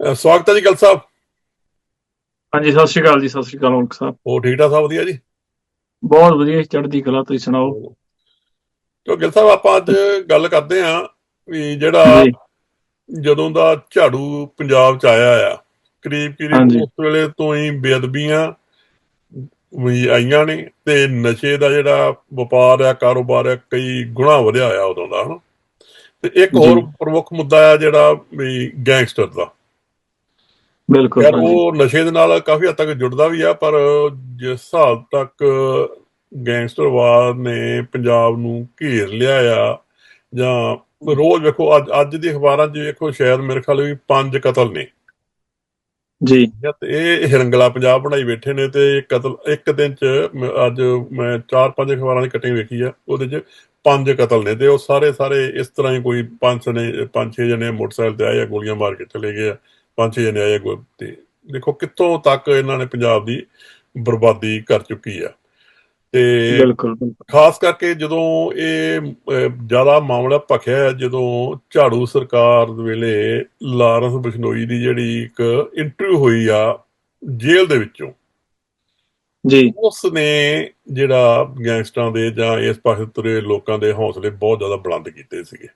ਸਵਾਗਤ ਹੈ ਜੀ ਗੱਲ ਸਾਹਿਬ। ਹਾਂਜੀ ਸਤਿ ਸ਼੍ਰੀ ਅਕਾਲ ਜੀ ਸਤਿ ਸ਼੍ਰੀ ਅਕਾਲ ਮੁਲਕ ਸਾਹਿਬ। ਉਹ ਠੀਕ ਠਾਕ ਸਭ ਵਧੀਆ ਜੀ? ਬਹੁਤ ਵਧੀਆ ਚੜ੍ਹਦੀ ਕਲਾ ਤੁਸੀਂ ਸੁਣਾਓ? ਤੋ ਗਿਲ ਸਾਹਿਬ ਆਪਾਂ ਅੱਜ ਗੱਲ ਕਰਦੇ ਆਂ ਵੀ ਜਿਹੜਾ ਜਦੋਂ ਦਾ ਝਾੜੂ ਪੰਜਾਬ ਚ ਆਇਆ ਆ ਕਰੀਬ ਕਰੀਬ। ਉਸ ਵੇਲੇ ਤੋਂ ਹੀ ਬੇਅਦਬੀਆਂ ਵੀ ਆਈਆਂ ਨੇ ਤੇ ਨਸ਼ੇ ਦਾ ਜਿਹੜਾ ਵਪਾਰ ਆ ਕਾਰੋਬਾਰ ਆ ਕਈ ਗੁਣਾ ਵਧਿਆ ਆ ਉਦੋਂ ਦਾ ਹਨਾ? ਤੇ ਇੱਕ। ਹੋਰ ਪ੍ਰਮੁੱਖ ਮੁੱਦਾ ਆ ਜਿਹੜਾ ਵੀ ਗੈਂਗਸਟਰ ਦਾ। ਬਿਲਕੁਲ ਯਾਰ ਉਹ ਨਸ਼ੇ ਦੇ ਨਾਲ ਕਾਫੀ ਹੱਦ ਤੱਕ ਜੁੜਦਾ ਵੀ ਆ ਪਰ ਜਿਸ ਹਿਸਾਬ ਤੱਕ ਗੈਂਗਸਟਰਵਾਦ ਨੇ ਪੰਜਾਬ ਨੂੰ ਘੇਰ ਲਿਆ ਆ ਜਾਂ ਰੋਜ਼ ਵੇਖੋ ਅੱਜ ਅੱਜ ਦੀ ਅਖਬਾਰਾਂ 'ਚ ਵੇਖੋ ਸ਼ਾਇਦ ਮੇਰੇ ਖਿਆਲ ਵੀ ਪੰਜ ਕਤਲ ਨੇ। ਜੀ। ਇਹ ਹਿਰੰਗਲਾ ਪੰਜਾਬ ਬਣਾਈ ਬੈਠੇ ਨੇ ਤੇ ਕਤਲ ਇੱਕ ਦਿਨ 'ਚ ਅੱਜ ਮੈਂ ਚਾਰ ਪੰਜ ਅਖਬਾਰਾਂ ਦੀ ਕਟਿੰਗ ਵੇਖੀ ਆ ਉਹਦੇ 'ਚ ਪੰਜ ਕਤਲ ਨੇ ਤੇ ਉਹ ਸਾਰੇ ਸਾਰੇ ਇਸ ਤਰ੍ਹਾਂ ਹੀ ਕੋਈ ਪੰਜ ਨੇ ਪੰਜ ਛੇ ਜਣੇ ਮੋਟਰਸਾਈਕਲ ਤੇ ਆਏ ਆ ਗੋਲੀਆਂ ਮਾਰ ਕੇ ਚਲੇ ਗਏ ਆ। ਪੰਜ ਛੇ ਜਣੇ ਆਏ ਗੋ- ਤੇ ਦੇਖੋ ਕਿੱਥੋਂ ਤੱਕ ਇਹਨਾਂ ਨੇ ਪੰਜਾਬ ਦੀ ਬਰਬਾਦੀ ਕਰ ਚੁੱਕੀ ਆ। ਤੇ ਬਿਲਕੁਲ ਖਾਸ ਕਰਕੇ ਜਦੋਂ ਇਹ ਜ਼ਿਆਦਾ ਮਾਮਲਾ ਭਖਿਆ ਜਦੋਂ ਝਾੜੂ ਸਰਕਾਰ ਦੇ ਵੇਲੇ ਲਾਰੈਂਸ ਬਿਸ਼ਨੋਈ ਦੀ ਜਿਹੜੀ ਇੱਕ ਇੰਟਰਵਿਊ ਹੋਈ ਆ ਜੇਲ੍ਹ ਦੇ ਵਿੱਚੋਂ। ਜੀ। ਉਸ ਨੇ ਜਿਹੜਾ ਗੈਂਗਸਟਰਾਂ ਦੇ ਜਾਂ ਇਸ ਪਾਸੇ ਤੁਰੇ ਲੋਕਾਂ ਦੇ ਹੌਸਲੇ ਬਹੁਤ ਜ਼ਿਆਦਾ ਬੁਲੰਦ ਕੀਤੇ ਸੀਗੇ।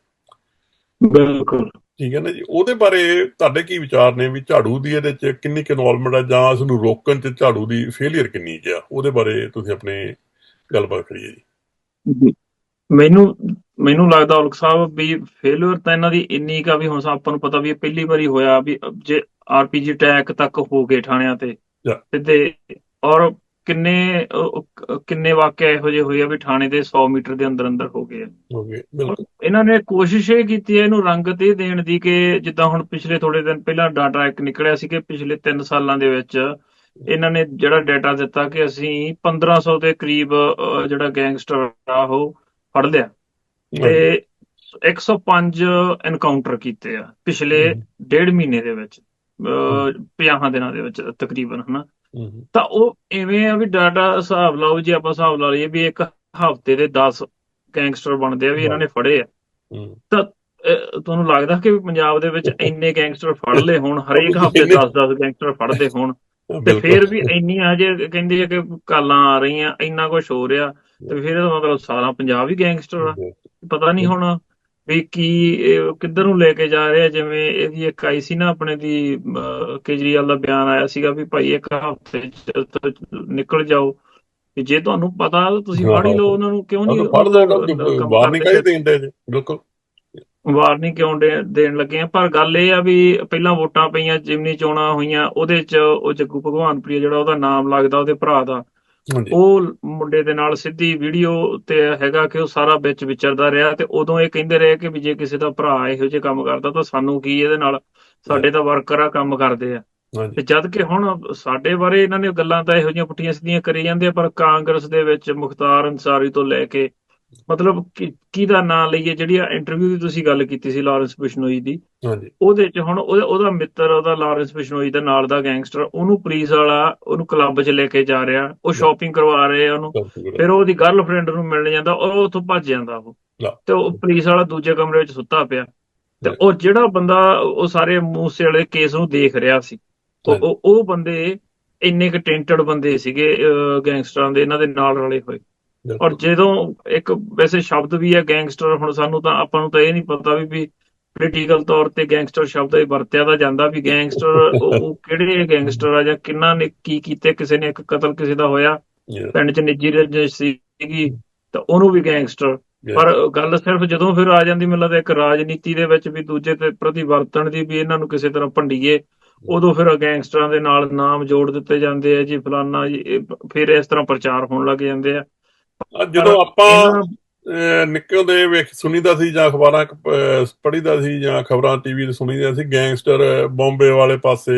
ਬਿਲਕੁਲ। ਠੀਕ ਹੈ ਨਾ ਜੀ? ਉਹਦੇ ਬਾਰੇ ਤੁਹਾਡੇ ਕੀ ਵਿਚਾਰ ਨੇ ਵੀ ਝਾੜੂ ਦੀ ਇਹਦੇ ਚ ਕਿੰਨੀ ਕੁ ਇਨਵੋਲਵਮੈਂਟ ਹੈ ਜਾਂ ਇਸ ਨੂੰ ਰੋਕਣ ਚ ਝਾੜੂ ਦੀ ਫੇਲਿਅਰ ਕਿੰਨੀ ਆ? ਉਹਦੇ ਬਾਰੇ ਤੁਸੀਂ ਆਪਣੇ ਗੱਲਬਾਤ ਕਰੀਏ ਜੀ। ਮੈਨੂੰ ਮੈਨੂੰ ਲੱਗਦਾ ਉਲਕ ਸਾਹਿਬ ਵੀ ਫੇਲਿਅਰ ਤਾਂ ਇਹਨਾਂ ਦੀ ਇੰਨੀ ਕਾ ਵੀ ਹੁਣ ਆਪਾਂ ਨੂੰ ਪਤਾ ਵੀ ਇਹ ਪਹਿਲੀ ਵਾਰੀ ਹੋਇਆ ਵੀ ਜੇ ਆਰਪੀਜੀ ਅਟੈਕ ਤੱਕ ਹੋ ਗਏ ਥਾਣਿਆਂ ਤੇ ਤੇ ਔਰ ਕਿੰਨੇ ਕਿੰਨੇ ਵਾਕਿਆ ਇਹੋ ਜਿਹੇ ਹੋਏ ਆ ਵੀ ਥਾਣੇ ਦੇ 100 ਮੀਟਰ ਦੇ ਅੰਦਰ ਅੰਦਰ ਹੋ ਗਏ ਆ? ਬਿਲਕੁਲ। ਇਹਨਾਂ ਨੇ ਕੋਸ਼ਿਸ਼ ਇਹ ਕੀਤੀ ਹੈ ਇਹਨੂੰ ਰੰਗਤ ਇਹ ਦੇਣ ਦੀ ਕਿ ਜਿੱਦਾਂ ਹੁਣ ਪਿਛਲੇ ਥੋੜੇ ਦਿਨ ਪਹਿਲਾਂ ਡਾਟਾ ਇੱਕ ਨਿਕਲਿਆ ਸੀ ਕਿ ਪਿਛਲੇ 3 ਸਾਲਾਂ ਦੇ ਵਿੱਚ ਇਹਨਾਂ ਨੇ ਜਿਹੜਾ ਡਾਟਾ ਦਿੱਤਾ ਕਿ ਅਸੀਂ 1500 ਦੇ ਕਰੀਬ ਜਿਹੜਾ ਗੈਂਗਸਟਰ ਆ ਉਹ ਫੜ ਲਿਆ। ਤੇ 105 ਐਨਕਾਊਂਟਰ ਕੀਤੇ ਆ ਪਿਛਲੇ। ਡੇਢ ਮਹੀਨੇ ਦੇ ਵਿੱਚ 50 ਦਿਨਾਂ ਦੇ ਵਿੱਚ ਤਕਰੀਬਨ ਹਨਾ? ਤਾਂ ਉਹ ਐਵੇਂ ਆ ਵੀ ਡਾਟਾ ਹਿਸਾਬ ਲਾਓ ਜੇ ਆਪਾਂ ਹਿਸਾਬ ਲਾ ਲਈਏ ਵੀ ਇੱਕ ਹਫ਼ਤੇ ਦੇ 10 ਗੈਂਗਸਟਰ ਬਣਦੇ ਆ ਵੀ ਇਹਨਾਂ ਨੇ ਫੜੇ ਆ। ਅਹ ਤੁਹਾਨੂੰ ਲੱਗਦਾ ਕਿ ਪੰਜਾਬ ਦੇ ਵਿੱਚ ਇੰਨੇ ਗੈਂਗਸਟਰ ਫੜ ਲਏ ਹੋਣ ਹਰੇਕ ਹਫ਼ਤੇ ਇੰਨੇ- 10-10 ਗੈਂਗਸਟਰ ਫੜਦੇ ਹੋਣ ਤੇ। ਫਿਰ ਵੀ ਇੰਨੀਆਂ ਹਜੇ ਕਹਿੰਦੇ ਆ ਕਿ ਕਾਲਾਂ ਆ ਰਹੀਆਂ ਇੰਨਾ ਕੁਝ ਹੋ ਰਿਹਾ ਤੇ ਫਿਰ ਇਹਦਾ ਮਤਲਬ ਸਾਰਾ ਪੰਜਾਬ ਹੀ ਗੈਂਗਸਟਰ ਆ। ਪਤਾ ਨਹੀਂ ਹੁਣ ਵੀ ਕੀ ਕਿੱਧਰ ਨੂੰ ਲੈ ਕੇ ਜਾ ਰਿਹਾ? ਜਿਵੇਂ ਇਹਦੀ ਇੱਕ ਆਈ ਸੀ ਨਾ ਆਪਣੇ ਦੀ ਕੇਜਰੀਵਾਲ ਦਾ ਬਿਆਨ ਆਇਆ ਸੀਗਾ ਵੀ ਭਾਈ ਇੱਕ ਹਫ਼ਤੇ ਨਿਕਲ ਜਾਓ। ਜੇ ਤੁਹਾਨੂੰ ਪਤਾ ਤੁਸੀਂ ਫੜ ਹੀ ਲਓ ਉਹਨਾਂ ਨੂੰ ਕਿਉਂ ਨਹੀਂ ਪੜ ਦੋ ਕੰਮ ਬਾਹਰ ਨਹੀਂ ਕਰਦੇ? ਕਾਹਦੇ ਦਿੰਦੇ ਜੀ ਬਿਲਕੁਲ। ਵਾਰਨਿੰਗ ਕਿਉਂ ਦੇਣ ਲੱਗੇ ਆ। ਪਰ ਗੱਲ ਇਹ ਆ ਵੀ ਪਹਿਲਾਂ ਵੋਟਾਂ ਪਈਆਂ ਜਿਮਨੀ ਚੋਣਾਂ ਹੋਈਆਂ ਉਹਦੇ ਚ ਉਹ ਜੱਗੂ ਭਗਵਾਨਪ੍ਰੀਆ ਜਿਹੜਾ ਉਹਦਾ ਨਾਮ ਲੱਗਦਾ ਉਹਦੇ ਭਰਾ ਦਾ। ਉਹ ਮੁੰਡੇ ਦੇ ਨਾਲ ਸਿੱਧੀ ਵੀਡੀਓ ਤੇ ਹੈਗਾ ਕਿ ਉਹ ਸਾਰਾ ਵਿੱਚ ਵਿਚਰਦਾ ਰਿਹਾ ਤੇ ਉਦੋਂ ਇਹ ਕਹਿੰਦੇ ਰਹੇ ਕਿ ਵੀ ਜੇ ਕਿਸੇ ਦਾ ਭਰਾ ਇਹੋ ਜਿਹੇ ਕੰਮ ਕਰਦਾ ਤਾਂ ਸਾਨੂੰ ਕੀ ਇਹਦੇ ਨਾਲ? ਸਾਡੇ ਤਾਂ ਵਰਕਰ ਆ ਕੰਮ ਕਰਦੇ ਆ। ਤੇ ਜਦ ਕਿ ਹੁਣ ਸਾਡੇ ਬਾਰੇ ਇਹਨਾਂ ਨੇ ਗੱਲਾਂ ਤਾਂ ਇਹੋ ਜਿਹੀਆਂ ਪੁੱਠੀਆਂ ਸਿੱਧੀਆਂ ਕਰੀ ਜਾਂਦੇ ਆ ਪਰ ਕਾਂਗਰਸ ਦੇ ਵਿੱਚ ਮੁਖਤਾਰ ਅੰਸਾਰੀ ਤੋਂ ਲੈ ਕੇ ਮਤਲਬ ਕੀ- ਕਿਹਦਾ ਨਾਂ ਲਈਏ? ਜਿਹੜੀ ਇੰਟਰਵਿਊ ਦੀ ਤੁਸੀਂ ਗੱਲ ਕੀਤੀ ਸੀ ਲਾਰੈਂਸ ਬਿਸ਼ਨੋਈ ਦੀ। ਹਾਂਜੀ। ਉਹਦੇ ਚ ਹੁਣ ਉਹਦਾ ਉਹਦਾ ਮਿੱਤਰ ਉਹਦਾ ਲਾਰੈਂਸ ਬਿਸ਼ਨੋਈ ਦਾ ਨਾਲ ਦਾ ਗੈਂਗਸਟਰ ਉਹਨੂੰ ਪੁਲਿਸ ਵਾਲਾ ਉਹਨੂੰ ਕਲੱਬ 'ਚ ਲੈ ਕੇ ਜਾ ਰਿਹਾ। ਉਹ ਸ਼ਾਪਿੰਗ ਕਰਵਾ ਰਹੇ ਆ ਉਹਨੂੰ। ਫਿਰ ਉਹਦੀ ਗਰਲਫ੍ਰੈਂਡ ਨੂੰ ਮਿਲਣ ਜਾਂਦਾ ਉਹ ਉੱਥੋਂ ਭੱਜ ਜਾਂਦਾ ਉਹ। ਤੇ ਉਹ ਪੁਲਿਸ ਵਾਲਾ ਦੂਜੇ ਕਮਰੇ ਵਿੱਚ ਸੁੱਤਾ ਪਿਆ। ਤੇ ਉਹ ਜਿਹੜਾ ਬੰਦਾ ਉਹ ਸਾਰੇ ਮੂਸੇ ਵਾਲੇ ਕੇਸ ਨੂੰ ਦੇਖ ਰਿਹਾ ਸੀ। ਉਹ। ਉਹ- ਬੰਦੇ ਇੰਨੇ ਕੁ ਟੈਂਟਡ ਬੰਦੇ ਸੀਗੇ ਗੈਂਗਸਟਰਾਂ ਦੇ ਇਹਨਾਂ ਦੇ ਨਾਲ ਰਲੇ ਹੋਏ। ਔਰ ਜਦੋਂ ਇੱਕ ਵੈਸੇ ਸ਼ਬਦ ਵੀ ਹੈ ਗੈਂਗਸਟਰ ਹੁਣ ਸਾਨੂੰ ਤਾਂ ਆਪਾਂ ਨੂੰ ਤਾਂ ਇਹ ਨਹੀਂ ਪਤਾ ਵੀ ਵੀ ਪੋਲੀਟੀਕਲ ਤੌਰ ਤੇ ਗੈਂਗਸਟਰ ਸ਼ਬਦ ਇਹ ਵਰਤਿਆ ਤਾਂ ਜਾਂਦਾ ਵੀ ਗੈਂਗਸਟਰ ਉਹ ਕਿਹੜੇ ਗੈਂਗਸਟਰ ਆ ਜਾਂ ਕਿੰਨਾ ਨੇ ਕੀ ਕੀਤੇ ਕਿਸੇ ਨੇ ਇੱਕ ਕਤਲ ਕਿਸੇ ਦਾ ਹੋਇਆ ਪਿੰਡ 'ਚ ਨਿੱਜੀ ਰੰਜਿਸ਼ ਸੀਗੀ ਤਾਂ ਉਹਨੂੰ ਵੀ ਗੈਂਗਸਟਰ। ਪਰ ਗੱਲ ਸਿਰਫ ਜਦੋਂ ਫਿਰ ਆ ਜਾਂਦੀ ਮੈਨੂੰ ਲੱਗਦਾ ਇੱਕ ਰਾਜਨੀਤੀ ਦੇ ਵਿੱਚ ਵੀ ਦੂਜੇ ਤੇ ਪ੍ਰਤੀ ਵਰਤਣ ਦੀ ਵੀ ਇਹਨਾਂ ਨੂੰ ਕਿਸੇ ਤਰ੍ਹਾਂ ਭੰਡੀਏ ਉਦੋਂ ਫਿਰ ਗੈਂਗਸਟਰਾਂ ਦੇ ਨਾਲ ਨਾਮ ਜੋੜ ਦਿੱਤੇ ਜਾਂਦੇ ਆ ਜੀ ਫਲਾਨਾ ਫਿਰ ਇਸ ਤਰ੍ਹਾਂ ਪ੍ਰਚਾਰ ਹੋਣ ਲੱਗ ਜਾਂਦੇ ਆ। ਜਦੋਂ ਆਪਾਂ ਇਹਨਾਂ- ਅਹ, ਨਿੱਕੇ ਹੁੰਦੇ ਵੇਖ ਸੁਣੀਦਾ ਸੀ ਜਾਂ ਅਖਬਾਰਾਂ ਪੜੀਦਾ ਸੀ ਜਾਂ ਖਬਰਾਂ ਟੀਵੀ ਤੇ ਸੁਣੀਦਾ ਸੀ ਗੈਂਗਸਟਰ ਬੰਬੇ ਵਾਲੇ ਪਾਸੇ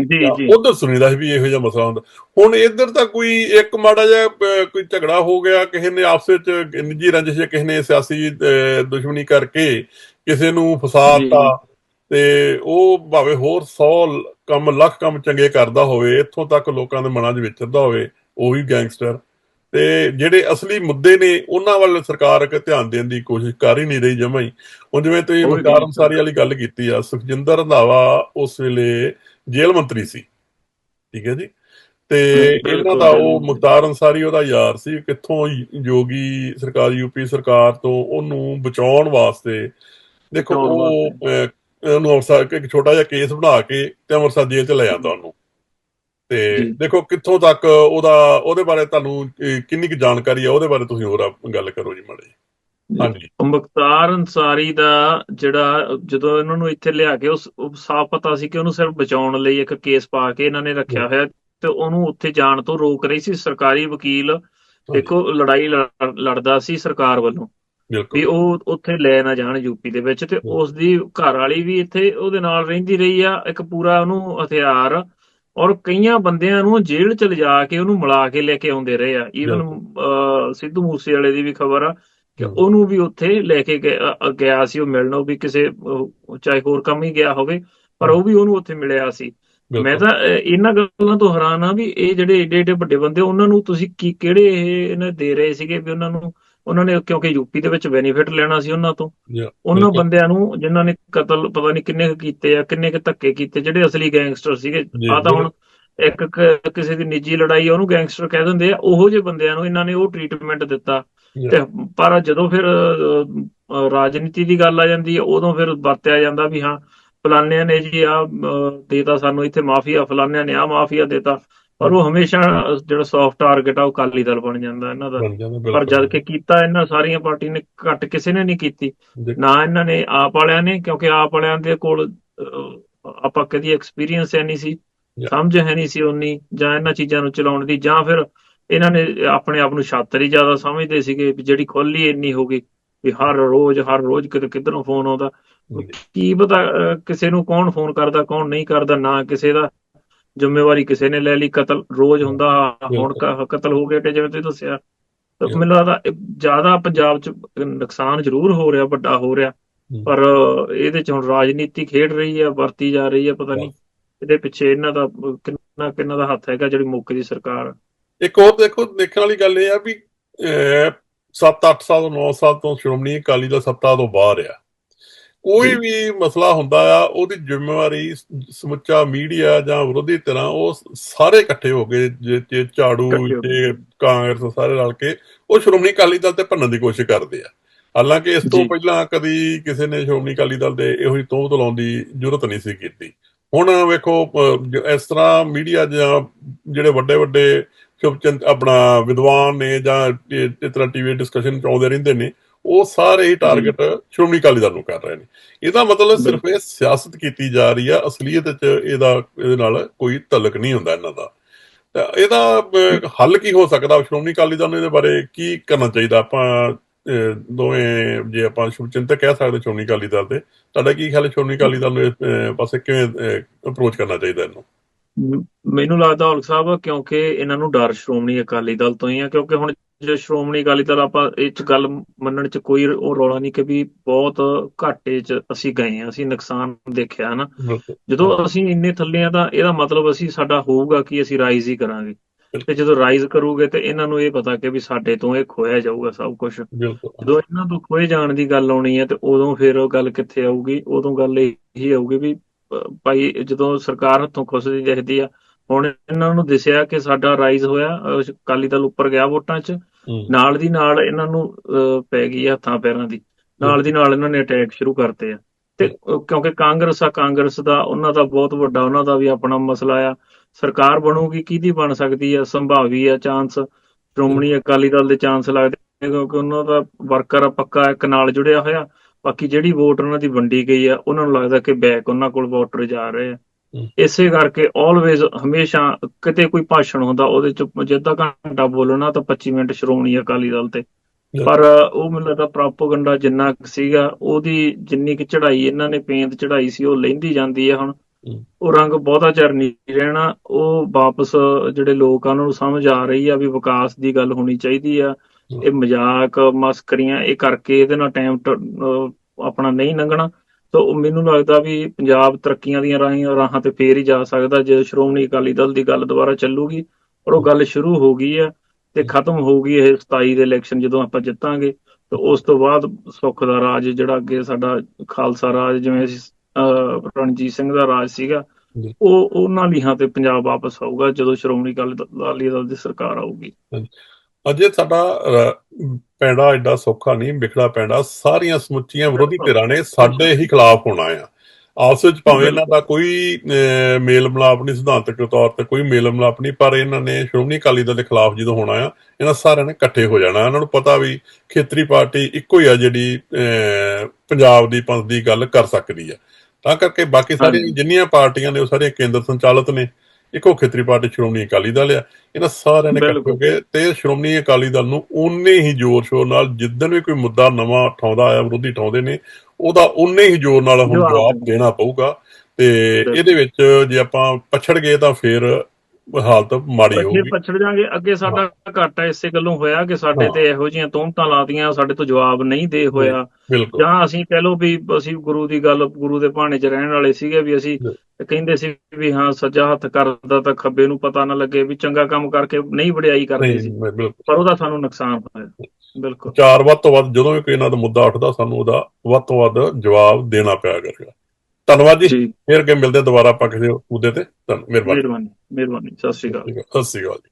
ਜੀ ਜੀ ਉਧਰ ਸੁਣੀਦਾ ਸੀ ਵੀ ਇਹੋ ਜਿਹਾ ਮਸਲਾ ਹੁੰਦਾ। ਹੁਣ ਇੱਧਰ ਤਾਂ ਕੋਈ ਇੱਕ ਮਾੜਾ ਜਿਹਾ ਕੋਈ ਝਗੜਾ ਹੋ ਗਿਆ ਕਿਸੇ ਨੇ ਆਪਸ ਵਿੱਚ ਨਿੱਜੀ ਰੰਜਿਸ਼ ਜਾਂ ਕਿਸੇ ਨੇ ਸਿਆਸੀ ਦੁਸ਼ਮਣੀ ਕਰਕੇ ਕਿਸੇ ਨੂੰ ਫਸਾਤਾ ਤੇ ਉਹ ਭਾਵੇਂ ਹੋਰ 100 ਕੰਮ ਲੱਖ ਕੰਮ ਚੰਗੇ ਕਰਦਾ ਹੋਵੇ ਇੱਥੋਂ ਤੱਕ ਲੋਕਾਂ ਦੇ ਮਨਾਂ 'ਚ ਵਿਚਰਦਾ ਹੋਵੇ ਉਹ ਵੀ ਗੈਂਗਸਟਰ। ਤੇ ਜਿਹੜੇ ਅਸਲੀ ਮੁੱਦੇ ਨੇ ਉਹਨਾਂ ਵੱਲ ਸਰਕਾਰ ਧਿਆਨ ਦੇਣ ਦੀ ਕੋਸ਼ਿਸ਼ ਕਰ ਹੀ ਨਹੀਂ ਰਹੀ ਜਮਾਂ ਹੀ। ਹੁਣ ਜਿਵੇਂ ਤੁਸੀਂ ਉਹ ਵੀ ਮੁਖਤਾਰ ਨਹੀਂ ਅੰਸਾਰੀ ਵਾਲੀ ਗੱਲ ਕੀਤੀ ਆ ਸੁਖਜਿੰਦਰ ਰੰਧਾਵਾ ਉਸ ਵੇਲੇ ਜੇਲ੍ਹ ਮੰਤਰੀ ਸੀ। ਠੀਕ ਹੈ ਜੀ? ਤੇ ਇਹਨਾਂ ਦਾ ਉਹ। ਮੁਖਤਾਰ ਅੰਸਾਰੀ ਉਹਦਾ ਯਾਰ ਸੀ ਕਿੱਥੋਂ ਯੋਗੀ ਸਰਕਾਰ ਯੂਪੀ ਸਰਕਾਰ ਤੋਂ ਉਹਨੂੰ ਬਚਾਉਣ ਵਾਸਤੇ ਦੇਖੋ ਉਹ ਉਹਨੂੰ ਅੰਮ੍ਰਿਤਸਰ ਇੱਕ ਛੋਟਾ ਜਿਹਾ ਕੇਸ ਬਣਾ ਕੇ ਤੇ ਅੰਮ੍ਰਿਤਸਰ ਜੇਲ੍ਹ ਚ ਲੈ ਜਾਂਦਾ ਉਹਨੂੰ। ਤੇ। ਦੇਖੋ ਕਿੱਥੋਂ ਤੱਕ ਉਹਦਾ ਉਹਦੇ ਬਾਰੇ ਤੁਹਾਨੂੰ ਕਿੰਨੀ ਕੁ ਜਾਣਕਾਰੀ ਆ ਉਹਦੇ ਬਾਰੇ ਤੁਸੀਂ ਹੋਰ ਗੱਲ ਕਰੋ ਜੀ ਮਾੜੀ ਹਾਂਜੀ। ਮੁਖਤਾਰ ਅੰਸਾਰੀ ਦਾ ਜਿਹੜਾ ਜਦੋਂ ਇਹਨਾਂ ਨੂੰ ਇੱਥੇ ਲਿਆ ਕੇ ਉਸ ਸਾਫ਼ ਪਤਾ ਸੀ ਕਿ ਉਹਨੂੰ ਸਿਰਫ ਬਚਾਉਣ ਲਈ ਇੱਕ ਕੇਸ ਪਾ ਕੇ ਇਹਨਾਂ ਨੇ ਰੱਖਿਆ ਹੋਇਆ ਤੇ ਉਹਨੂੰ ਉੱਥੇ ਜਾਣ ਤੋਂ ਰੋਕ ਰਹੀ ਸੀ। ਸਰਕਾਰੀ ਵਕੀਲ ਦੇਖੋ ਲੜਾਈ ਲੜ- ਲੜਦਾ ਸੀ ਸਰਕਾਰ ਵੱਲੋਂ ਵੀ ਉਹ ਉੱਥੇ ਲੈ ਨਾ ਜਾਣ ਯੂਪੀ ਦੇ ਵਿੱਚ ਤੇ ਉਸ ਦੀ ਘਰ ਵਾਲੀ ਵੀ ਇੱਥੇ ਉਹਦੇ ਨਾਲ ਰਹਿੰਦੀ ਰਹੀ ਆ। ਇੱਕ ਪੂਰਾ ਉਹਨੂੰ ਹਥਿਆਰ ਔਰ ਕਈਆਂ ਬੰਦਿਆਂ ਨੂੰ ਜੇਲ੍ਹ ਚ ਲਿਜਾ ਕੇ ਉਹਨੂੰ ਮਿਲਾ ਕੇ ਲੈ ਕੇ ਆਉਂਦੇ ਰਹੇ ਆ। ਈਵਨ ਸਿੱਧੂ ਮੂਸੇ ਵਾਲੇ ਦੀ ਵੀ ਖਬਰ ਆ ਕਿ। ਉਹਨੂੰ ਵੀ ਉੱਥੇ ਲੈ ਕੇ ਗਿਆ ਸੀ ਉਹ ਮਿਲਣ ਉਹ ਵੀ ਕਿਸੇ ਚਾਹੇ ਹੋਰ ਕੰਮ ਹੀ ਗਿਆ ਹੋਵੇ ਪਰ ਉਹ ਵੀ ਉਹਨੂੰ ਉੱਥੇ ਮਿਲਿਆ ਸੀ। ਮੈਂ ਤਾਂ ਇਹਨਾਂ ਗੱਲਾਂ ਤੋਂ ਹੈਰਾਨ ਆ ਵੀ ਇਹ ਜਿਹੜੇ ਏਡੇ ਏਡੇ ਵੱਡੇ ਬੰਦੇ ਉਹਨਾਂ ਨੂੰ ਤੁਸੀਂ ਕੀ ਕਿਹੜੇ ਇਹ ਇਹਨਾਂ ਦੇ ਰਹੇ ਸੀਗੇ ਵੀ ਉਹਨਾਂ ਨੂੰ ਉਹਨਾਂ ਨੇ ਕਿਉਂਕਿ ਯੂਪੀ ਦੇ ਵਿੱਚ ਬੈਨੀਫਿਟ ਲੈਣਾ ਸੀ ਉਹਨਾਂ ਤੋਂ ਉਹਨਾਂ। ਬੰਦਿਆਂ ਨੂੰ ਜਿਨ੍ਹਾਂ ਨੇ ਕਤਲ ਪਤਾ ਨਹੀਂ ਕਿੰਨੇ ਕੀਤੇ ਆ ਕਿੰਨੇ ਕੁ ਧੱਕੇ ਕੀਤੇ ਜਿਹੜੇ ਅਸਲੀ ਗੈਂਗਸਟਰ ਸੀਗੇ ਆ ਤਾਂ। ਹੁਣ ਇੱਕ ਕਿਸੇ ਦੀ ਨਿੱਜੀ ਲੜਾਈ ਉਹਨੂੰ ਗੈਂਗਸਟਰ ਕਹਿ ਦਿੰਦੇ ਆ ਉਹੋ ਜਿਹੇ ਬੰਦਿਆਂ ਨੂੰ ਇਹਨਾਂ ਨੇ ਉਹ ਟ੍ਰੀਟਮੈਂਟ ਦਿੱਤਾ. ਤੇ ਪਰ ਜਦੋਂ ਫਿਰ ਰਾਜਨੀਤੀ ਦੀ ਗੱਲ ਆ ਜਾਂਦੀ ਹੈ ਉਦੋਂ ਫਿਰ ਵਰਤਿਆ ਜਾਂਦਾ ਵੀ ਹਾਂ ਫਲਾਨਿਆਂ ਨੇ ਜੀ ਆ ਦੇਤਾ ਸਾਨੂੰ ਇੱਥੇ ਮਾਫੀਆ ਫਲਾਨਿਆਂ ਨੇ ਆ ਮਾਫੀਆ ਦੇਤਾ ਪਰ ਉਹ ਹਮੇਸ਼ਾ ਜਿਹੜਾ ਸੌਫਟ ਟਾਰਗੇਟ ਆ ਉਹ ਅਕਾਲੀ ਦਲ ਬਣ ਜਾਂਦਾ ਇਹਨਾਂ ਦਾ। ਪਰ ਜਦ ਕਿ ਕੀਤਾ ਇਹਨਾਂ ਸਾਰੀਆਂ ਪਾਰਟੀ ਨੇ ਘੱਟ ਕਿਸੇ ਨੇ ਨਹੀਂ ਕੀਤੀ। ਨਾ ਇਹਨਾਂ ਨੇ ਆਪ ਵਾਲਿਆਂ ਨੇ ਕਿਉਂਕਿ ਆਪ ਵਾਲਿਆਂ ਦੇ ਕੋਲ ਆਪਾਂ ਕਦੀ ਐਕਸਪੀਰੀਅੰਸ ਹੈ ਨਹੀਂ ਸੀ. ਸਮਝ ਹੈ ਨਹੀਂ ਸੀ ਉਨੀ ਜਾਂ ਇਹਨਾਂ ਚੀਜ਼ਾਂ ਨੂੰ ਚਲਾਉਣ ਦੀ ਜਾਂ ਫਿਰ ਇਹਨਾਂ ਨੇ ਆਪਣੇ ਆਪ ਨੂੰ ਛਾਤਰ ਹੀ ਜ਼ਿਆਦਾ ਸਮਝਦੇ ਸੀਗੇ ਵੀ ਜਿਹੜੀ ਖੁੱਲੀ ਇੰਨੀ ਹੋ ਗਈ ਵੀ ਹਰ ਰੋਜ਼ ਹਰ ਰੋਜ਼ ਕਿਤੇ ਕਿੱਧਰੋਂ ਫੋਨ ਆਉਂਦਾ। ਕੀ ਪਤਾ ਕਿਸੇ ਨੂੰ ਕੌਣ ਫੋਨ ਕਰਦਾ ਕੌਣ ਨਹੀਂ ਕਰਦਾ ਨਾ ਕਿਸੇ ਦਾ ਜ਼ਿੰਮੇਵਾਰੀ ਕਿਸੇ ਨੇ ਲੈ ਲਈ ਕਤਲ ਰੋਜ਼ ਹੁੰਦਾ ਹੁਣ ਕਤਲ ਹੋ ਗਏ ਤੇ ਜਿਵੇਂ ਤੁਸੀਂ ਦੱਸਿਆ. ਮੈਨੂੰ ਲੱਗਦਾ ਜ਼ਿਆਦਾ ਪੰਜਾਬ 'ਚ ਨੁਕਸਾਨ ਜ਼ਰੂਰ ਹੋ ਰਿਹਾ ਵੱਡਾ ਹੋ ਰਿਹਾ। ਪਰ ਇਹਦੇ 'ਚ ਹੁਣ ਰਾਜਨੀਤੀ ਖੇਡ ਰਹੀ ਹੈ ਵਰਤੀ ਜਾ ਰਹੀ ਹੈ ਪਤਾ ਨਹੀਂ ਇਹਦੇ ਪਿੱਛੇ ਇਹਨਾਂ ਦਾ ਕਿੰਨਾ ਕਿੰਨਾ ਦਾ ਹੱਥ ਹੈਗਾ ਜਿਹੜੀ ਮੁੱਖ ਦੀ ਸਰਕਾਰ। ਇੱਕ ਹੋਰ ਦੇਖੋ ਦੇਖਣ ਵਾਲੀ ਗੱਲ ਇਹ ਆ ਵੀ 7-8 ਸਾਲ 9 ਸਾਲ ਤੋਂ ਸ਼੍ਰੋਮਣੀ ਅਕਾਲੀ ਦਲ ਸੱਤਾ ਤੋਂ ਬਾਹਰ ਆ ਕੋਈ। ਵੀ ਮਸਲਾ ਹੁੰਦਾ ਆ ਉਹਦੀ ਜ਼ਿੰਮੇਵਾਰੀ ਸਮੁੱਚਾ ਮੀਡੀਆ ਜਾਂ ਵਿਰੋਧੀ ਤਰ੍ਹਾਂ ਉਹ ਸਾਰੇ ਇਕੱਠੇ ਹੋ ਕੇ ਜੇ ਝਾੜੂ। ਜੇ ਕਾਂਗਰਸ ਸਾਰੇ ਰਲ ਕੇ ਉਹ ਸ਼੍ਰੋਮਣੀ ਅਕਾਲੀ ਦਲ ਤੇ ਭੰਨਣ ਦੀ ਕੋਸ਼ਿਸ਼ ਕਰਦੇ ਆ ਹਾਲਾਂਕਿ ਇਸ ਤੋਂ। ਪਹਿਲਾਂ ਕਦੀ ਕਿਸੇ ਨੇ ਸ਼੍ਰੋਮਣੀ ਅਕਾਲੀ ਦਲ ਦੇ ਇਹੋ ਜਿਹੀ ਤੋਂਤ ਲਾਉਣ ਦੀ ਜ਼ਰੂਰਤ ਨਹੀਂ ਸੀ ਕੀਤੀ ਹੁਣ ਵੇਖੋ ਇਸ ਤਰ੍ਹਾਂ ਮੀਡੀਆ ਜਾਂ ਜਿਹੜੇ ਵੱਡੇ ਵੱਡੇ ਸ਼ੁਭਚੰਦ ਆਪਣਾ ਵਿਦਵਾਨ ਨੇ ਜਾਂ ਇਸ ਤਰ੍ਹਾਂ ਟੀਵੀ ਡਿਸਕਸ਼ਨ ਚ ਆਉਂਦੇ ਰਹਿੰਦੇ ਨੇ ਉਹ ਸਾਰੇ ਹੀ ਟਾਰਗੇਟ ਸ਼੍ਰੋਮਣੀ ਅਕਾਲੀ ਦਲ ਨੂੰ ਕਰ ਰਹੇ ਨੇ। ਇਹਦਾ ਮਤਲਬ ਸਿਰਫ ਇਹ ਸਿਆਸਤ ਕੀਤੀ ਜਾ ਰਹੀ ਆ ਅਸਲੀਅਤ ਚ ਇਹਦਾ ਇਹਦੇ ਨਾਲ ਕੋਈ ਤਲਕ ਨਹੀਂ ਹੁੰਦਾ ਇਹਨਾਂ ਦਾ। ਤਾਂ ਇਹਦਾ ਹੱਲ ਕੀ ਹੋ ਸਕਦਾ ਸ਼੍ਰੋਮਣੀ ਅਕਾਲੀ ਦਲ ਨੂੰ ਇਹਦੇ ਬਾਰੇ? ਕੀ ਕਰਨਾ ਚਾਹੀਦਾ? ਆਪਾਂ ਦੋਵੇਂ ਜੇ ਆਪਾਂ ਸ਼ੁਭਚਿੰਤਕ ਕਹਿ ਸਕਦੇ ਸ਼੍ਰੋਮਣੀ ਅਕਾਲੀ ਦਲ ਦੇ ਤੁਹਾਡਾ ਕੀ ਖਿਆਲ ਹੈ ਸ਼੍ਰੋਮਣੀ ਅਕਾਲੀ ਦਲ ਨੂੰ ਇਸ ਪਾਸੇ ਕਿਵੇਂ ਅਪਰੋਚ ਕਰਨਾ ਚਾਹੀਦਾ ਇਹਨੂੰ? ਮੈਨੂੰ ਲੱਗਦਾ ਔਲਖ ਸਾਹਿਬ ਕਿਉਂਕਿ ਇਹਨਾਂ ਨੂੰ ਡਰ ਸ਼੍ਰੋਮਣੀ ਅਕਾਲੀ ਦਲ ਤੋਂ ਹੀ ਆ ਕਿਉਂਕਿ ਹੁਣ ਜੇ ਸ਼੍ਰੋਮਣੀ ਅਕਾਲੀ ਦਲ ਆਪਾਂ ਇਹ ਚ ਗੱਲ ਮੰਨਣ ਚ ਕੋਈ ਉਹ ਰੌਲਾ ਨਹੀਂ ਕਿ ਵੀ ਬਹੁਤ ਘਾਟੇ ਚ ਅਸੀਂ ਗਏ ਆ ਅਸੀਂ ਨੁਕਸਾਨ ਦੇਖਿਆ ਹਨਾ? ਜਦੋਂ ਅਸੀਂ ਇੰਨੇ ਥੱਲੇ ਆ ਤਾਂ ਇਹਦਾ ਮਤਲਬ ਅਸੀਂ ਸਾਡਾ ਹੋਊਗਾ ਕਿ ਅਸੀਂ ਰਾਈਜ਼ ਹੀ ਕਰਾਂਗੇ। ਤੇ ਜਦੋਂ ਰਾਈਜ਼ ਕਰੂਗੇ ਤੇ ਇਹਨਾਂ ਨੂੰ ਇਹ ਪਤਾ ਕਿ ਵੀ ਸਾਡੇ ਤੋਂ ਇਹ ਖੋਇਆ ਜਾਊਗਾ ਸਭ ਕੁਝ ਜਦੋਂ ਇਹਨਾਂ ਤੋਂ ਖੋਏ ਜਾਣ ਦੀ ਗੱਲ ਆਉਣੀ ਹੈ ਤੇ ਉਦੋਂ ਫਿਰ ਉਹ ਗੱਲ ਕਿੱਥੇ ਆਊਗੀ? ਉਦੋਂ ਗੱਲ ਇਹੀ ਆਊਗੀ ਵੀ ਭਾਈ ਜਦੋਂ ਸਰਕਾਰ ਹੱਥੋਂ ਖੁੱਸਦੀ ਦਿਖਦੀ ਆ ਹੁਣ ਇਹਨਾਂ ਨੂੰ ਦਿਸਿਆ ਕਿ ਸਾਡਾ ਰਾਈਜ਼ ਹੋਇਆ ਅਕਾਲੀ ਦਲ ਉੱਪਰ ਗਿਆ ਵੋਟਾਂ 'ਚ ਨਾਲ ਦੀ ਨਾਲ ਇਹਨਾਂ ਨੂੰ ਪੈ ਗਈ ਹੱਥਾਂ ਪੈਰਾਂ ਦੀ। ਨਾਲ ਦੀ ਨਾਲ ਇਹਨਾਂ ਨੇ ਅਟੈਕ ਸ਼ੁਰੂ ਕਰਤੇ ਆ। ਤੇ ਕਿਉਂਕਿ ਕਾਂਗਰਸ ਆ, ਕਾਂਗਰਸ ਦਾ ਉਹਨਾਂ ਦਾ ਬਹੁਤ ਵੱਡਾ, ਉਹਨਾਂ ਦਾ ਵੀ ਆਪਣਾ ਮਸਲਾ ਆ। ਸਰਕਾਰ ਬਣੂਗੀ, ਕਿਹਦੀ ਬਣ ਸਕਦੀ ਆ? ਸੰਭਾਵੀ ਆ ਚਾਂਸ ਸ਼੍ਰੋਮਣੀ ਅਕਾਲੀ ਦਲ ਦੇ ਚਾਂਸ ਲੱਗਦੇ ਕਿਉਂਕਿ ਉਹਨਾਂ ਦਾ ਵਰਕਰ ਪੱਕਾ ਇੱਕ ਨਾਲ ਜੁੜਿਆ ਹੋਇਆ। ਬਾਕੀ ਜਿਹੜੀ ਵੋਟ ਉਹਨਾਂ ਦੀ ਵੰਡੀ ਗਈ ਆ, ਉਹਨਾਂ ਨੂੰ ਲੱਗਦਾ ਕਿ ਬੈਕ ਉਹਨਾਂ ਕੋਲ ਵੋਟਰ ਜਾ ਰਹੇ ਆ। ਇਸੇ ਕਰਕੇ ਆਲਵੇਜ਼ ਹਮੇਸ਼ਾ ਕਿਤੇ ਕੋਈ ਭਾਸ਼ਣ ਹੁੰਦਾ ਉਹਦੇ ਚ ਜਿੱਦਾਂ ਘੰਟਾ ਬੋਲਣਾ ਤਾਂ 25 ਮਿੰਟ ਸ਼੍ਰੋਮਣੀ ਅਕਾਲੀ ਦਲ ਤੇ। ਪਰ ਉਹ ਮੈਨੂੰ ਲੱਗਦਾ ਪ੍ਰੋਪਗੈਂਡਾ ਜਿੰਨਾ ਸੀਗਾ ਉਹਦੀ ਜਿੰਨੀ ਕਿ ਚੜ੍ਹਾਈ ਇਹਨਾਂ ਨੇ ਪੇਂਦ ਚੜ੍ਹਾਈ ਸੀ ਉਹ ਲੈਂਦੀ ਜਾਂਦੀ ਹੈ ਹੁਣ। ਉਹ ਰੰਗ ਬਹੁਤਾ ਚਿਰ ਨਹੀਂ ਰਹਿਣਾ ਉਹ ਵਾਪਸ ਜਿਹੜੇ ਲੋਕ ਆ ਉਹਨਾਂ ਨੂੰ ਸਮਝ ਆ ਰਹੀ ਆ ਵੀ ਵਿਕਾਸ ਦੀ ਗੱਲ ਹੋਣੀ ਚਾਹੀਦੀ ਆ। ਇਹ ਮਜ਼ਾਕ ਮਸਕਰੀਆਂ ਇਹ ਕਰਕੇ ਇਹਦੇ ਨਾਲ ਟਾਈਮ ਆਪਣਾ ਨਹੀਂ ਲੰਘਣਾ। ਉਹ ਮੈਨੂੰ ਲੱਗਦਾ ਵੀ ਪੰਜਾਬ ਤਰੱਕੀਆਂ ਦੀਆਂ ਰਾਹੀਂ ਰਾਹਾਂ ਤੇ ਫੇਰ ਹੀ ਜਾ ਸਕਦਾ ਜੇ ਸ਼੍ਰੋਮਣੀ ਅਕਾਲੀ ਦਲ ਦੀ ਗੱਲ ਦੁਬਾਰਾ ਚੱਲੂਗੀ ਪਰ ਉਹ ਗੱਲ ਸ਼ੁਰੂ ਹੋ ਗਈ ਆ ਤੇ ਖਤਮ ਹੋਊਗੀ ਇਹ 27 ਦੇ ਇਲੈਕਸ਼ਨ ਜਦੋਂ ਆਪਾਂ ਜਿੱਤਾਂਗੇ ਤੇ ਉਸ ਤੋਂ ਬਾਅਦ ਸੁੱਖ ਦਾ ਰਾਜ ਜਿਹੜਾ ਅੱਗੇ ਸਾਡਾ ਖਾਲਸਾ ਰਾਜ ਜਿਵੇਂ ਰਣਜੀਤ ਸਿੰਘ ਦਾ ਰਾਜ ਸੀਗਾ। ਉਹ ਉਹਨਾਂ ਲੀਹਾਂ ਤੇ ਪੰਜਾਬ ਵਾਪਸ ਆਊਗਾ ਜਦੋਂ ਸ਼੍ਰੋਮਣੀ ਅਕਾਲੀ ਦਲ ਦੀ ਸਰਕਾਰ ਆਊਗੀ ਅਜੇ ਸਾਡਾ ਪੈਂਡਾ ਐਡਾ ਸੌਖਾ ਨਹੀਂ ਵਿਖੜਾ ਪੈਂਡਾ ਸਾਰੀਆਂ ਸਮੁੱਚੀਆਂ ਵਿਰੋਧੀ ਧਿਰਾਂ ਨੇ ਸਾਡੇ ਹੀ ਖਿਲਾਫ ਹੋਣਾ ਆ। ਆਪਸ ਵਿੱਚ ਭਾਵੇਂ ਇਹਨਾਂ ਦਾ ਕੋਈ ਮੇਲ ਮਿਲਾਪ ਨਹੀਂ ਸਿਧਾਂਤਕ ਤੌਰ ਤੇ ਕੋਈ ਮੇਲ ਮਿਲਾਪ ਨਹੀਂ ਪਰ ਇਹਨਾਂ ਨੇ ਸ਼੍ਰੋਮਣੀ ਅਕਾਲੀ ਦਲ ਦੇ ਖਿਲਾਫ ਜਦੋਂ ਹੋਣਾ ਆ ਇਹਨਾਂ ਸਾਰਿਆਂ ਨੇ ਇਕੱਠੇ ਹੋ ਜਾਣਾ। ਇਹਨਾਂ ਨੂੰ ਪਤਾ ਵੀ ਖੇਤਰੀ ਪਾਰਟੀ ਇੱਕੋ ਹੀ ਆ ਜਿਹੜੀ ਪੰਜਾਬ ਦੀ ਪੰਥ ਦੀ ਗੱਲ ਕਰ ਸਕਦੀ ਆ। ਤਾਂ ਕਰਕੇ ਬਾਕੀ ਸਾਰੀਆਂ। ਜਿੰਨੀਆਂ ਪਾਰਟੀਆਂ ਨੇ ਉਹ ਸਾਰੀਆਂ ਕੇਂਦਰ ਸੰਚਾਲਿਤ ਨੇ ਇੱਕੋ ਖੇਤਰੀ ਪਾਰਟੀ ਸ਼੍ਰੋਮਣੀ ਅਕਾਲੀ ਦਲ ਆ ਇਹਨਾਂ ਸਾਰਿਆਂ ਨੇ ਇਕੱਠੇ ਹੋ ਕੇ ਤੇ ਸ਼੍ਰੋਮਣੀ ਅਕਾਲੀ ਦਲ ਨੂੰ ਉਨੇ ਹੀ ਜ਼ੋਰ ਸ਼ੋਰ ਨਾਲ ਜਿੱਦਣ ਵੀ ਕੋਈ ਮੁੱਦਾ ਨਵਾਂ ਉਠਾਉਂਦਾ ਆ ਵਿਰੋਧੀ ਉਠਾਉਂਦੇ ਨੇ ਉਹਦਾ ਉਨੇ ਹੀ ਜ਼ੋਰ ਨਾਲ ਹੁਣ ਜਵਾਬ ਦੇਣਾ ਪਊਗਾ ਤੇ। ਇਹਦੇ ਵਿੱਚ ਜੇ ਆਪਾਂ ਪਛੜ ਗਏ ਤਾਂ ਫਿਰ ਹਾਲਤ ਮਾੜੀ ਫਿਰ ਹੋਊਗੀ। ਪਛੜ ਜਾਾਂਗੇ ਅੱਗੇ ਸਾਡਾ ਘਾਟਾ ਇਸੇ ਗੱਲੋਂ ਹੋਇਆ ਕਿ ਸਾਡੇ ਹਾਂ। ਤੇ ਇਹੋ ਜਿਹੀਆਂ ਤੋਮਤਾਂ ਲਾਤੀਆਂ ਸਾਡੇ ਤੋਂ ਜਵਾਬ ਨਹੀਂ ਦੇ ਹੋਇਆ। ਜਾਂ ਅਸੀਂ ਕਹਿ ਲਓ ਵੀ ਅਸੀਂ ਗੁਰੂ ਦੀ ਗੱਲ ਗੁਰੂ ਦੇ ਭਾਣੇ 'ਚ ਰਹਿਣ ਵਾਲੇ ਸੀਗੇ ਵੀ ਅਸੀਂ। ਕਹਿੰਦੇ ਸੀ ਵੀ ਹਾਂ ਸੱਜਾ ਹੱਥ ਕਰਦਾ ਤਾਂ ਖੱਬੇ ਨੂੰ ਪਤਾ ਨਾ ਲੱਗੇ ਵੀ ਚੰਗਾ ਕੰਮ ਕਰਕੇ ਨਹੀਂ ਵਡਿਆਈ ਕਰਦੇ ਸੀ। ਪਰ ਉਹਦਾ ਸਾਨੂੰ ਨੁਕਸਾਨ ਹੋਇਆ। ਬਿਲਕੁਲ। ਚਾਰ ਵੱਧ ਤੋਂ ਵੱਧ ਜਦੋਂ ਵੀ ਕੋਈ ਇਹਨਾਂ ਦਾ ਮੁੱਦਾ ਉੱਠਦਾ ਸਾਨੂੰ ਉਹਦਾ ਵੱਧ ਤੋਂ ਵੱਧ ਜਵਾਬ ਦੇਣਾ ਪਿਆ ਕਰੇਗਾ। ਧੰਨਵਾਦ ਜੀ। ਫਿਰ ਅੱਗੇ ਮਿਲਦੇ ਦੁਬਾਰਾ ਆਪਾਂ ਕਿਸੇ ਮੁੱਦੇ ਤੇ। ਧੰਨ ਮਿਹਰਬਾਨੀ। ਮਿਹਰਬਾਨੀ ਮਿਹਰਬਾਨੀ। ਸਤਿ ਸ਼੍ਰੀ ਅਕਾਲ। ਸਤਿ ਸ਼੍ਰੀ ਅਕਾਲ ਜੀ।